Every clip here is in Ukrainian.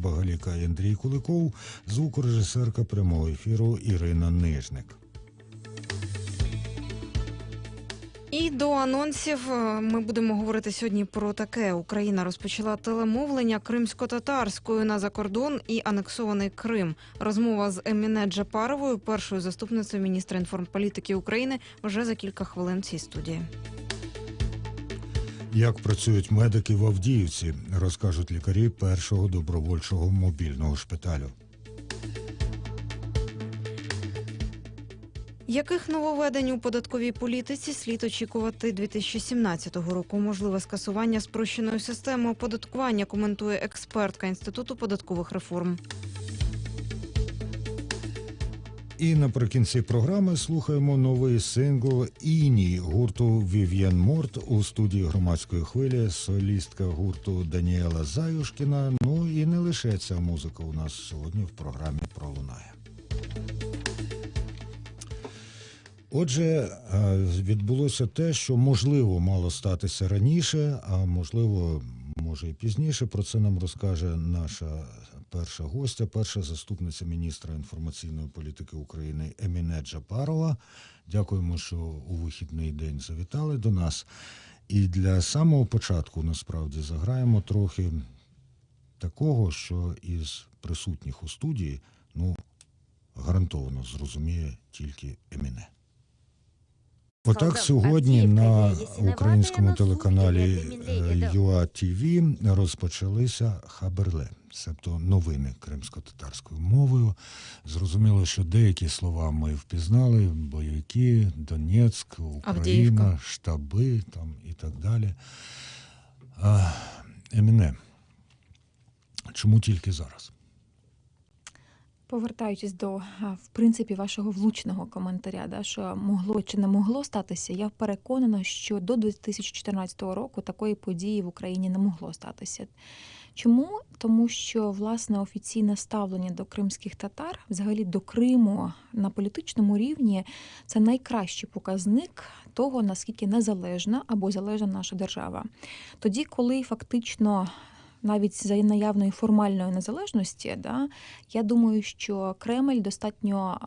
Багаліка Андрій Куликов, звукорежисерка прямого ефіру Ірина Нижник. І до анонсів е, ми будемо говорити сьогодні про таке: Україна розпочала телемовлення кримсько-татарською на закордон і анексований Крим. Розмова з Еміне Джапаровою, першою заступницею міністра інформполітики України, вже за кілька хвилин в цій студії. Як працюють медики в Авдіївці, розкажуть лікарі першого добровольчого мобільного шпиталю. Яких нововведень у податковій політиці слід очікувати 2017 року? Можливе скасування спрощеної системи оподаткування, коментує експертка Інституту податкових реформ. І наприкінці програми слухаємо новий сингл Іні гурту Вів'єн Морт у студії громадської хвилі, солістка гурту Даніела Заюшкіна. Ну і не лише ця музика у нас сьогодні в програмі пролунає. Отже, е, відбулося те, що можливо мало статися раніше, а можливо, може і пізніше. Про це нам розкаже наша перша гостя, перша заступниця міністра інформаційної політики України Еміне Джапарова. Дякуємо, що у вихідний день завітали до нас. І для самого початку насправді заграємо трохи такого, що із присутніх у студії, ну, гарантовано зрозуміє тільки Еміне. Отак сьогодні на українському телеканалі е, ЮА-ТВ розпочалися хаберле, себто новини кримсько-татарською мовою. Зрозуміло, що деякі слова ми впізнали: бойовики, Донецьк, Україна, Авдіївка. штаби там і так далі. Еміне, чому тільки зараз? Повертаючись до в принципі вашого влучного коментаря, да, що могло чи не могло статися, я переконана, що до 2014 року такої події в Україні не могло статися. Чому? Тому що власне офіційне ставлення до кримських татар, взагалі до Криму на політичному рівні, це найкращий показник того, наскільки незалежна або залежна наша держава. Тоді, коли фактично навіть за наявної формальної незалежності, да, я думаю, що Кремль достатньо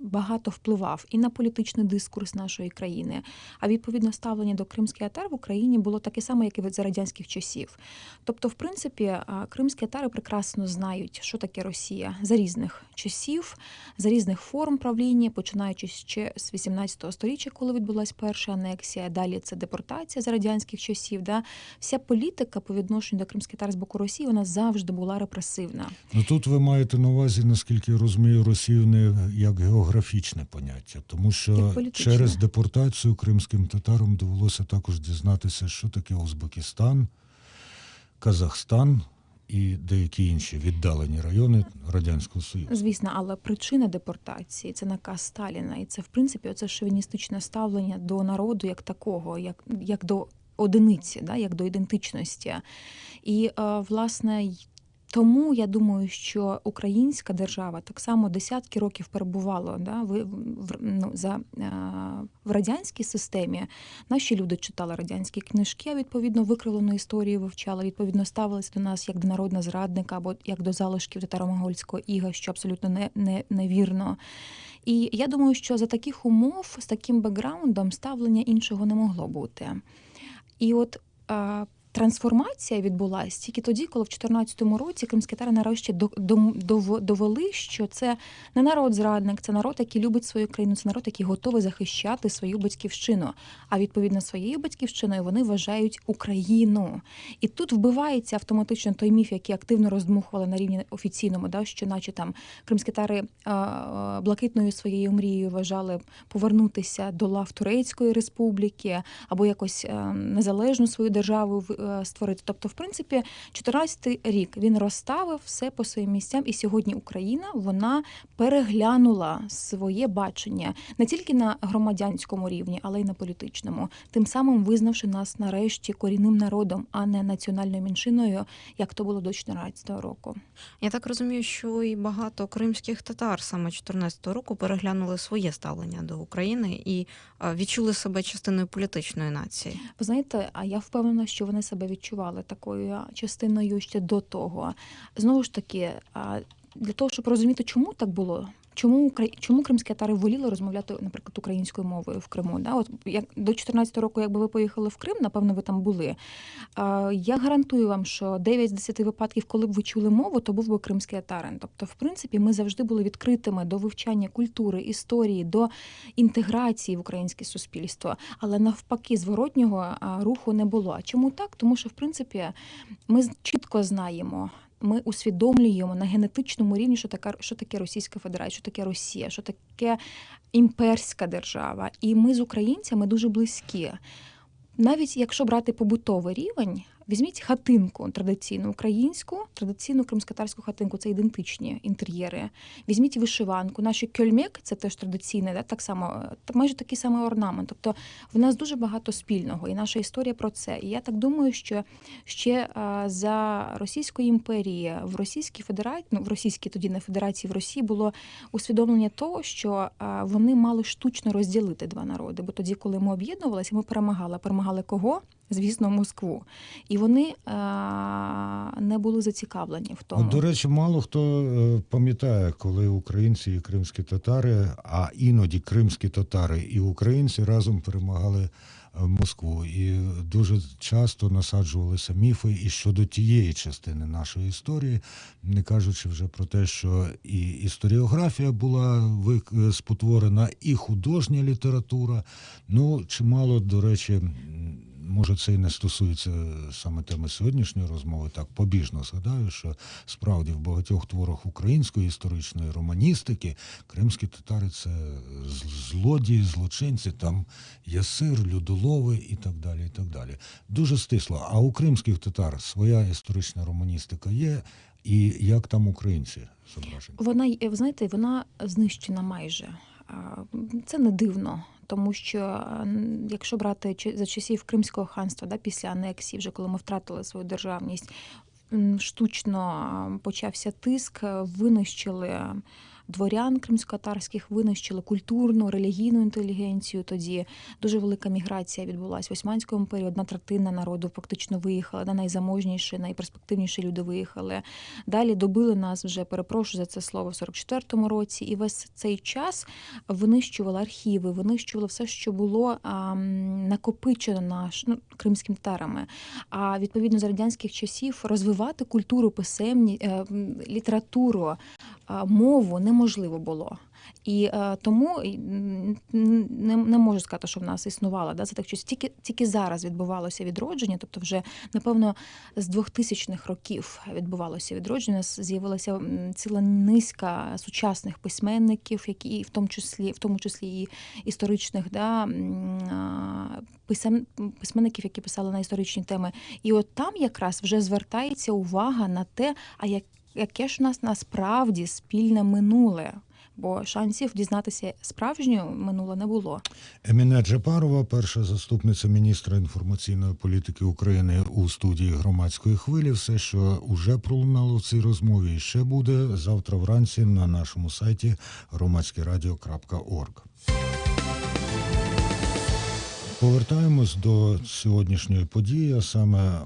багато впливав і на політичний дискурс нашої країни. А відповідно ставлення до кримських татар в Україні було таке саме, як і за радянських часів. Тобто, в принципі, кримські татари прекрасно знають, що таке Росія за різних часів, за різних форм правління, починаючи ще з 18 століття, коли відбулася перша анексія. Далі це депортація за радянських часів. Да? Вся політика по відношенню до кримських татар з боку Росії вона завжди була репресивна. Ну тут ви маєте на увазі, наскільки я розумію, Росію не як географічне поняття, тому що через депортацію кримським татарам довелося також дізнатися, що таке Узбекистан, Казахстан і деякі інші віддалені райони Радянського Союзу. Звісно, але причина депортації це наказ Сталіна, і це в принципі оце шовіністичне ставлення до народу як такого, як, як до одиниці, да, як до ідентичності. І е, власне. Тому я думаю, що українська держава так само десятки років перебувала да, в, в, ну, за, е, в радянській системі. Наші люди читали радянські книжки, а відповідно викривлену історію вивчали, відповідно ставилися до нас як до народного зрадника або як до залишків татаро-монгольського іга, що абсолютно не, не, невірно. І я думаю, що за таких умов, з таким бекграундом, ставлення іншого не могло бути. І от а, трансформація відбулася тільки тоді, коли в 2014 році кримські татари нарешті довели, що це не народ зрадник, це народ, який любить свою країну, це народ, який готовий захищати свою батьківщину. А відповідно своєю батьківщиною вони вважають Україну. І тут вбивається автоматично той міф, який активно роздмухували на рівні офіційному, да, що наче там кримські тари блакитною своєю мрією вважали повернутися до лав Турецької республіки або якось е, незалежну свою державу створити. Тобто, в принципі, 14 рік він розставив все по своїм місцям, і сьогодні Україна вона переглянула своє бачення не тільки на громадянському рівні, але й на політичному, тим самим визнавши нас нарешті корінним народом, а не національною меншиною, як то було до 2014 року. Я так розумію, що і багато кримських татар саме 14-го року переглянули своє ставлення до України і е, відчули себе частиною політичної нації. Ви знаєте, а я впевнена, що вони себе відчували такою частиною ще до того. Знову ж таки, для того, щоб розуміти, чому так було. Чому чому кримські татари воліли розмовляти, наприклад, українською мовою в Криму? Да? От як до 14 року, якби ви поїхали в Крим, напевно, ви там були. А, Я гарантую вам, що 9 з 10 випадків, коли б ви чули мову, то був би кримський татарин. Тобто, в принципі, ми завжди були відкритими до вивчання культури, історії, до інтеграції в українське суспільство. Але навпаки, зворотнього руху не було. А чому так? Тому що, в принципі, ми чітко знаємо. Ми усвідомлюємо на генетичному рівні, що така що таке Російська Федерація, що таке Росія, що таке імперська держава. І ми з українцями дуже близькі. Навіть якщо брати побутовий рівень, візьміть хатинку традиційну українську, традиційну кримськотарську хатинку це ідентичні інтер'єри. Візьміть вишиванку. Наші кьольмек це теж традиційне, да, так само е, майже такий самий орнамент. Тобто в нас дуже багато спільного, і наша історія про це. І я так думаю, що ще е, за Російської імперії в Російській Федерації, ну в Російській тоді не Федерації в Росії було усвідомлення того, що е, вони мали штучно розділити два народи. Бо тоді, коли ми об'єднувалися, ми перемагали. Перемагали кого? Звісно, Москву. І вони е, не були зацікавлені в тому. От, до речі, мало хто е, пам'ятає, коли українці і кримські татари, а іноді кримські татари і українці разом перемагали е, Москву. І дуже часто насаджувалися міфи і щодо тієї частини нашої історії, не кажучи вже про те, що і історіографія була спотворена, і художня література. Ну, чимало, до речі, може, це і не стосується саме теми сьогоднішньої розмови, так побіжно згадаю, що справді в багатьох творах української історичної романістики кримські татари це злодії, злочинці, там ясир, людолови і так далі. і так далі. Дуже стисло. А у кримських татар своя історична романістика є, і як там українці зображені? Вона ви знаєте, вона знищена майже. Це не дивно, тому що якщо брати за часів Кримського ханства, да, після анексії, вже коли ми втратили свою державність, штучно почався тиск, е, винищили дворян кримськотарських, винищили культурну, релігійну інтелігенцію. Тоді дуже велика міграція відбулася в Османському імперії. Одна третина народу фактично виїхала, да, найзаможніші, найперспективніші люди виїхали. Далі добили нас вже, перепрошую за це слово, в 44-му році, і весь цей час винищували архіви, винищували все, що було а, накопичено наш ну, кримськими татарами. А відповідно за радянських часів розвивати культуру, писемні, е, літературу, мову неможливо було. І е, тому не, не можу сказати, що в нас існувало да, за тих часів. Тільки, тільки зараз відбувалося відродження, тобто вже напевно з 2000-х років відбувалося відродження. З'явилася ціла низка сучасних письменників, які в тому числі, в тому числі і історичних да, писем, письменників, які писали на історичні теми. І от там якраз вже звертається увага на те, а як, яке ж у нас насправді спільне минуле. Бо шансів дізнатися справжнє минуле не було. Еміне Джапарова, перша заступниця міністра інформаційної політики України у студії громадської хвилі. Все, що уже пролунало в цій розмові, і ще буде завтра вранці на нашому сайті громадськерадіо.орг. Повертаємось до сьогоднішньої події, а саме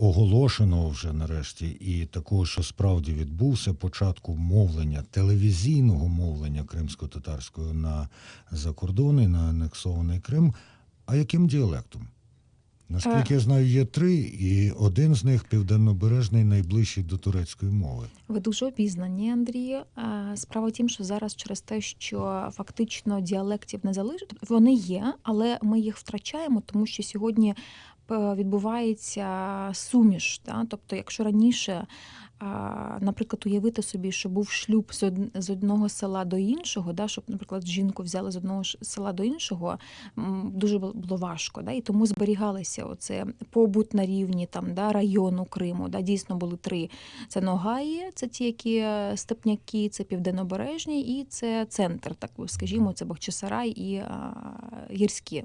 оголошеного вже нарешті, і такого, що справді відбувся, початку мовлення, телевізійного мовлення кримсько-татарського на закордони, на анексований Крим. А яким діалектом? Наскільки я знаю, є три, і один з них південнобережний, найближчий до турецької мови. Ви дуже обізнані, Андрій. Е, Справа в тім, що зараз через те, що фактично діалектів не залишить, вони є, але ми їх втрачаємо, тому що сьогодні е, відбувається суміш. Да? Тобто, якщо раніше, наприклад, уявити собі, що був шлюб з од- з одного села до іншого, да, щоб, наприклад, жінку взяли з одного села до іншого, дуже було важко. Да? І тому зберігалися оце побут на рівні там, да, району Криму. Да? Дійсно були три це Ногаї, це ті, які е, степняки, це південнобережні, і це центр, так скажімо, це Бахчисарай і а, гірські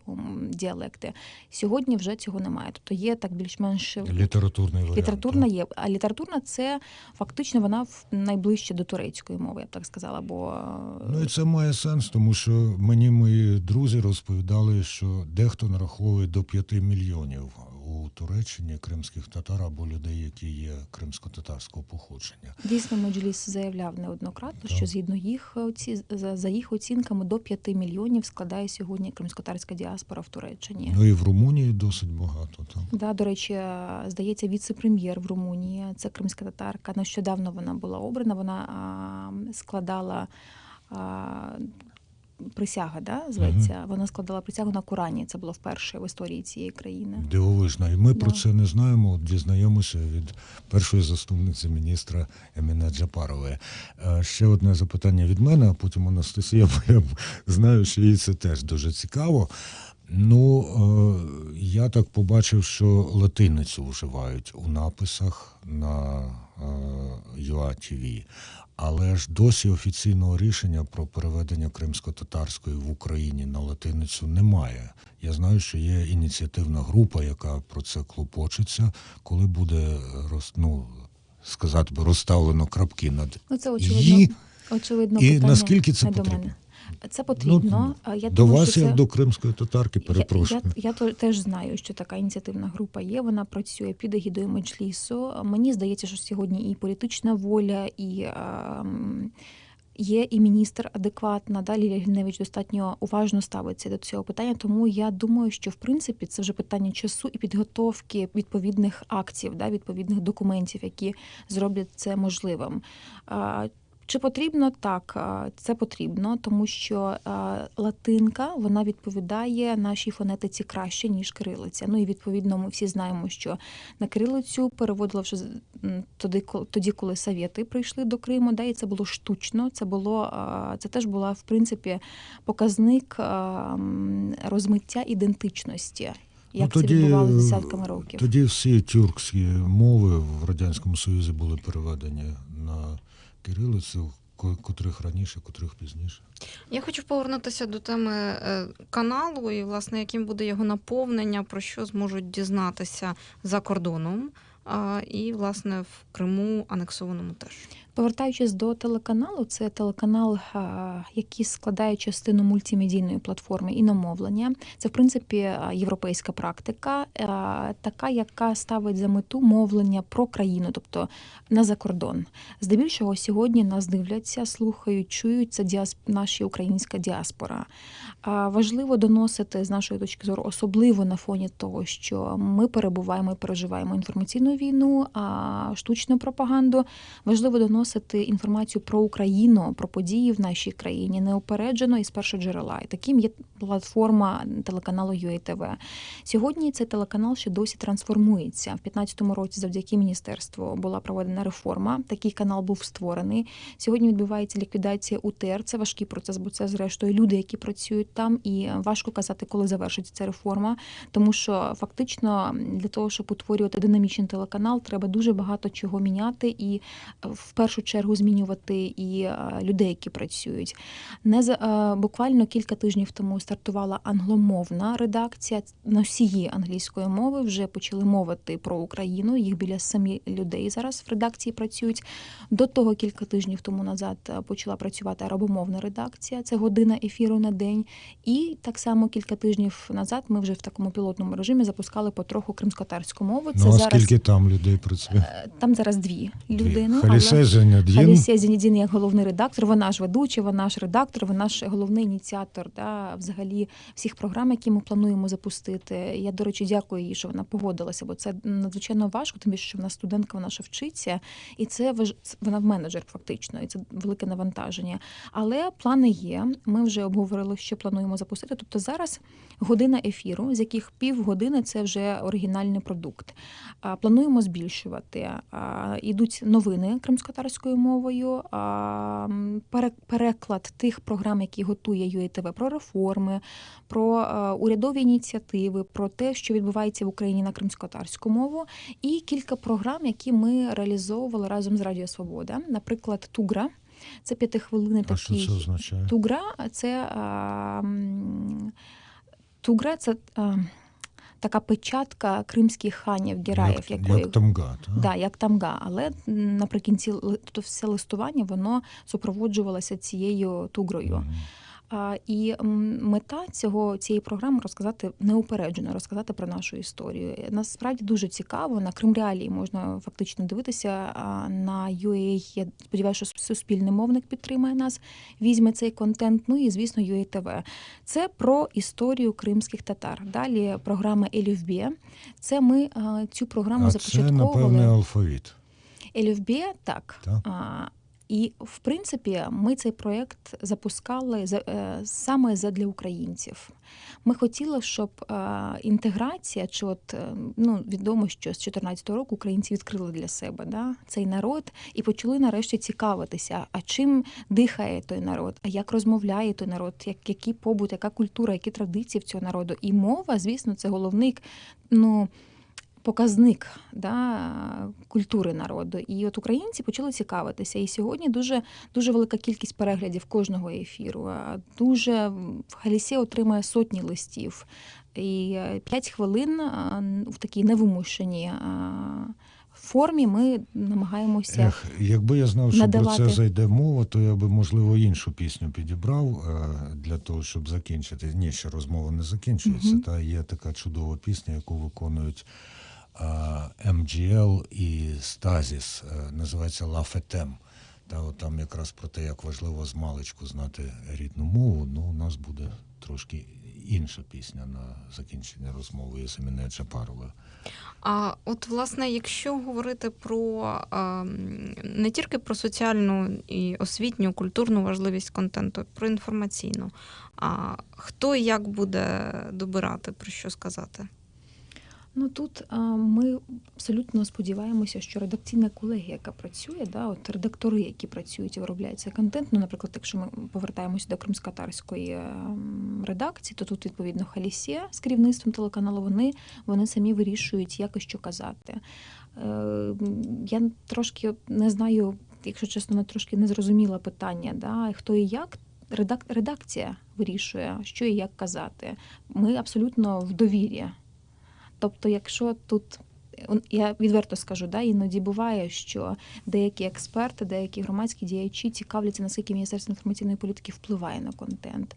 діалекти. Сьогодні вже цього немає. Тобто є так більш-менш Літературний варіант. літературна є. А літературна це фактично вона найближче до турецької мови, я б так сказала. Бо е, Ну і це має сенс, тому що мені мої друзі розповідали, що дехто нараховує до 5 мільйонів у Туреччині кримських татар або людей, які є кримсько-татарського походження. Дійсно, Меджліс заявляв неоднократно, Так. що згідно їх оці за, їх оцінками до 5 мільйонів складає сьогодні кримськотарська діаспора в Туреччині. Ну і в Румунії досить багато там. Да, до речі, здається, віце-прем'єр в Румунії. Це кримська татарка. Нещодавно вона була обрана. Вона складала. Присяга, да, зветься. Вона складала присягу на Корані. Це було вперше в історії цієї країни. Дивовижно. І ми про це не знаємо. От дізнаємося від першої заступниці міністра Еміна Джапарової. Е, Ще одне запитання від мене, а потім Анастасія, бо я знаю, що їй це теж дуже цікаво. Ну, е, я так побачив, що латиницю вживають у написах на е, UATV. Але ж досі офіційного рішення про переведення кримсько-татарської в Україні на латиницю немає. Я знаю, що є ініціативна група, яка про це клопочеться, коли буде роз, ну, сказати би, розставлено крапки над Ну це «і», очевидно, очевидно і питання наскільки це потрібно? Це потрібно. А я до думаю, вас, що як це... до кримської татарки, перепрошую. Я, я, я то- теж знаю, що така ініціативна група є. Вона працює під егідою Меджлісу. Мені здається, що сьогодні і політична воля, і ем, є і міністр адекватна. Да, Лілія Гриневич достатньо уважно ставиться до цього питання. Тому я думаю, що в принципі це вже питання часу і підготовки відповідних актів, да, відповідних документів, які зроблять це можливим. Чи потрібно так? Це потрібно, тому що латинка вона відповідає нашій фонетиці краще ніж кирилиця. Ну і відповідно ми всі знаємо, що на кирилицю переводила вже тоді, коли- тоді, коли совєти прийшли до Криму, да, і це було штучно. Це було це теж була в принципі показник розмиття ідентичності. Як це відбувалося десятками років? Тоді всі тюркські мови в Радянському Союзі були переведені на кирилицю, ко- котрих раніше, котрих пізніше. Я хочу повернутися до теми е, каналу і, власне, яким буде його наповнення, про що зможуть дізнатися за кордоном. І, власне, в Криму анексованому теж. Повертаючись до телеканалу, це телеканал, який складає частину мультимедійної платформи іномовлення. Це, в принципі, європейська практика, така, яка ставить за мету мовлення про країну, тобто на закордон. Здебільшого сьогодні нас дивляться, слухають, чують це діас... наша українська діаспора. Важливо доносити з нашої точки зору, особливо на фоні того, що ми перебуваємо і переживаємо інформаційну війну, штучну пропаганду. Важливо доносити інформацію про Україну, про події в нашій країні неупереджено і з першого джерела. І таким є платформа телеканалу UATV. Сьогодні цей телеканал ще досі трансформується. В 2015 році, завдяки міністерству, була проведена реформа. Такий канал був створений. Сьогодні відбувається ліквідація УТР. Це важкий процес, бо це зрештою люди, які працюють там, і важко казати, коли завершиться ця реформа. Тому що фактично для того, щоб утворювати динамічний телеканал, треба дуже багато чого міняти і е, в першу чергу змінювати і е, людей, які працюють. Не за е, буквально кілька тижнів тому стартувала англомовна редакція. Носії англійської мови вже почали мовити про Україну. Їх біля самі людей зараз в редакції працюють. До того кілька тижнів тому назад е, почала працювати арабомовна редакція. Це година ефіру на день. І так само кілька тижнів назад ми вже в такому пілотному режимі запускали потроху кримськотарську мову. Це ну, а зараз скільки там людей працює? там зараз дві людини. Халісе Зенядін. Алісія Зінідін як головний редактор, вона ж ведуча, вона ж редактор, вона ж головний ініціатор да, взагалі всіх програм, які ми плануємо запустити. Я, до речі, дякую їй, що вона погодилася, бо це надзвичайно важко, більше, що вона студентка, вона ще вчиться, і це вона менеджер фактично, і це велике навантаження. Але плани є. Ми вже обговорили, що плануємо запустити. Тобто зараз година ефіру, з яких півгодини це вже оригінальний продукт. Плануємо збільшувати. Ідуть новини кримськотарською мовою, переклад тих програм, які готує ЮАТВ, про реформи, про урядові ініціативи, про те, що відбувається в Україні на кримськотарську мову, і кілька програм, які ми реалізовували разом з Радіо Свобода. Наприклад, Тугра. Це п'ятихвилинний А що це означає? Тугра це а, тугра це. А, така печатка кримських ханів, гераїв, як, якої як Тамга, так? Да, як тамга, але наприкінці тобто все листування воно супроводжувалося цією тугрою. Мгм. І мета цього цієї програми розказати неупереджено, розказати про нашу історію. Насправді дуже цікаво. На Крим Реалії можна фактично дивитися. На UA, я сподіваюся, що суспільний мовник підтримає нас, візьме цей контент. Ну і звісно, UA TV. Це про історію кримських татар. Далі програма Елюфбє. Це ми цю програму А це, започатковували. напевне, алфавіт. Елюфбє, так. Так. І в принципі, ми цей проєкт запускали за- е, саме задля українців. Ми хотіли, щоб е, інтеграція, чи от е, ну відомо, що з 2014 року українці відкрили для себе да, цей народ і почали нарешті цікавитися, а чим дихає той народ, а як розмовляє той народ, як, який побут, яка культура, які традиції в цього народу. І мова, звісно, це головний ну, показник да, культури народу. І от українці почали цікавитися. І сьогодні дуже, дуже велика кількість переглядів кожного ефіру. Дуже в Галісі отримує сотні листів. І 5 хвилин в такій невимушеній формі ми намагаємося. Ех, якби я знав, що надавати. про це зайде мова, то я би, можливо, іншу пісню підібрав е, для того, щоб закінчити. Ні, ще розмова не закінчується. Мгм. Та є така чудова пісня, яку виконують е, МГЛ і Стазіс. е, Називається «La Fetem». Та там якраз про те, як важливо з маличку знати рідну мову. Ну, у нас буде трошки інша пісня на закінчення розмови із Еміне Джапаровою. А от, власне, якщо говорити про ем, не тільки про соціальну і освітню, культурну важливість контенту, про інформаційну, а хто як буде добирати, про що сказати? Ну тут а, ми абсолютно сподіваємося, що редакційна колегія, яка працює, да, от редактори, які працюють і виробляють цей контент. Ну, наприклад, якщо ми повертаємося до кримськотарської ем, редакції, то тут відповідно Халісія з керівництвом телеканалу. Вони, вони самі вирішують, як і що казати. Е, я трошки не знаю, якщо чесно, не трошки не зрозуміла питання, да, хто і як. Редак, редакція вирішує, що і як казати. Ми абсолютно в довірі. Тобто, якщо тут я відверто скажу, да, іноді буває, що деякі експерти, деякі громадські діячі цікавляться, наскільки Міністерство інформаційної політики впливає на контент.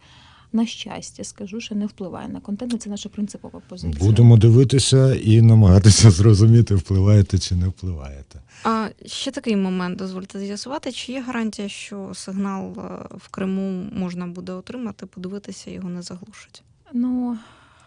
На щастя, скажу, що не впливає на контент, це наша принципова позиція. Будемо дивитися і намагатися зрозуміти, впливаєте чи не впливаєте. А ще такий момент дозвольте з'ясувати, чи є гарантія, що сигнал е, в Криму можна буде отримати, подивитися, його не заглушить? Ну,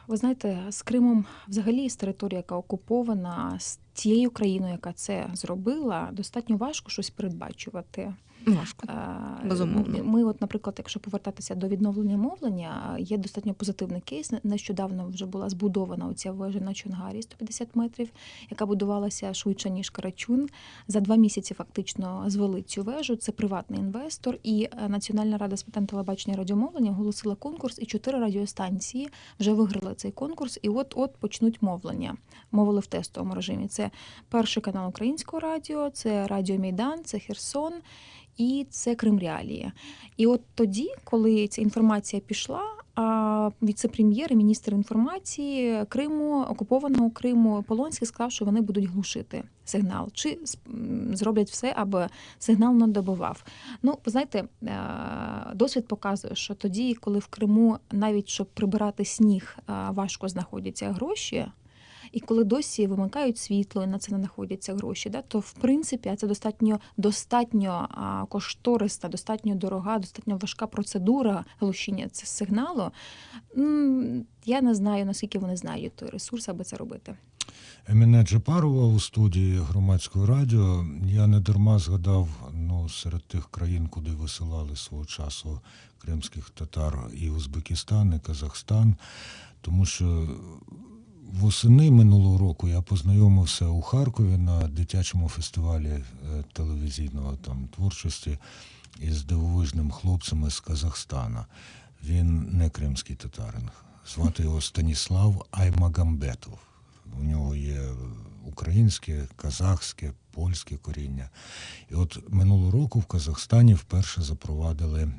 ви знаєте, з Кримом взагалі з території, яка окупована, з тією країною, яка це зробила, достатньо важко щось передбачувати. Важко. Е, Безумовно. Ми, от, наприклад, якщо повертатися до відновлення мовлення, є достатньо позитивний кейс. Нещодавно вже була збудована оця вежа на Чонгарі 150 метрів, яка будувалася швидше ніж Карачун. За два місяці фактично звели цю вежу. Це приватний інвестор, і е, Національна рада з питань телебачення і радіомовлення оголосила конкурс, і чотири радіостанції вже виграли цей конкурс. І от от почнуть мовлення. Мовили в тестовому режимі. Це перший канал українського радіо, це Радіо Майдан, це Херсон і це Крим Реалії. І от тоді, коли ця інформація пішла, а віце-прем'єр і міністр інформації Криму, окупованого Криму, Полонський сказав, що вони будуть глушити сигнал, чи зроблять все, аби сигнал не добивав. Ну, знаєте, е, досвід показує, що тоді, коли в Криму навіть щоб прибирати сніг, е, важко знаходяться гроші. І коли досі вимикають світло і на це не знаходяться гроші, да, то в принципі це достатньо достатньо а, кошторисна, достатньо дорога, достатньо важка процедура глушіння цього сигналу. Я не знаю, наскільки вони знають той ресурс, аби це робити. Еміне Джапарова у студії громадського радіо. Я не дарма згадав ну, серед тих країн, куди висилали свого часу кримських татар і Узбекистан, і Казахстан, тому що восени минулого року я познайомився у Харкові на дитячому фестивалі е, телевізійного там творчості із дивовижним хлопцем із Казахстана. Він не кримський татарин. Звати його Станіслав Аймагамбетов. У нього є українське, казахське, польське коріння. І от минулого року в Казахстані вперше запровадили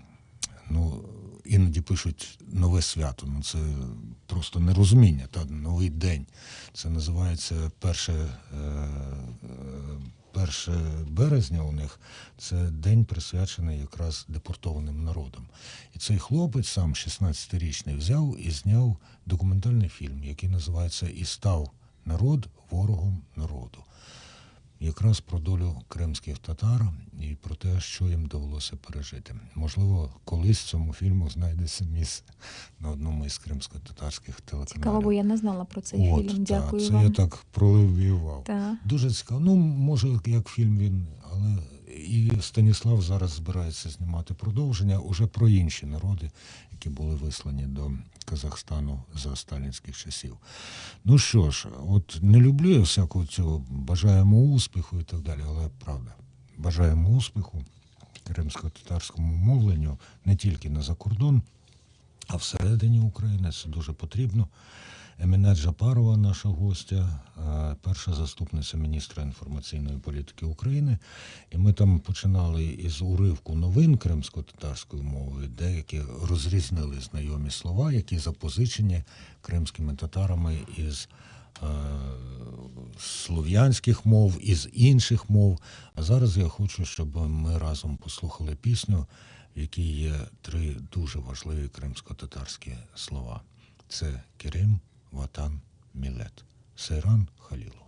ну, іноді пишуть нове свято. Ну це просто нерозуміння. Та новий день. Це називається перше, е, е, перше березня. У них це день присвячений якраз депортованим народам. І цей хлопець, сам 16-річний, взяв і зняв документальний фільм, який називається І став народ ворогом народу якраз про долю кримських татар і про те, що їм довелося пережити. Можливо, колись цьому фільму знайдеться місце на одному із кримсько-татарських телеканалів. Цікаво, бо я не знала про цей От, фільм. та, це вам. я так пролевівав. Та. Дуже цікаво. Ну, може, як фільм він, але і Станіслав зараз збирається знімати продовження уже про інші народи, які були вислані до Казахстану за сталінських часів. Ну що ж, от не люблю я всякого цього, бажаємо успіху і так далі, але правда, бажаємо успіху кримсько-татарському мовленню не тільки на закордон, а всередині України це дуже потрібно. Еміне Джапарова, наша гостя, е, перша заступниця міністра інформаційної політики України. І ми там починали із уривку новин кримсько-татарською мовою, деякі розрізнили знайомі слова, які запозичені кримськими татарами із е, слов'янських мов, із інших мов. А зараз я хочу, щоб ми разом послухали пісню, в якій є три дуже важливі кримсько-татарські слова. Це Керим, Ватан, Мілет. Сейран Халіл.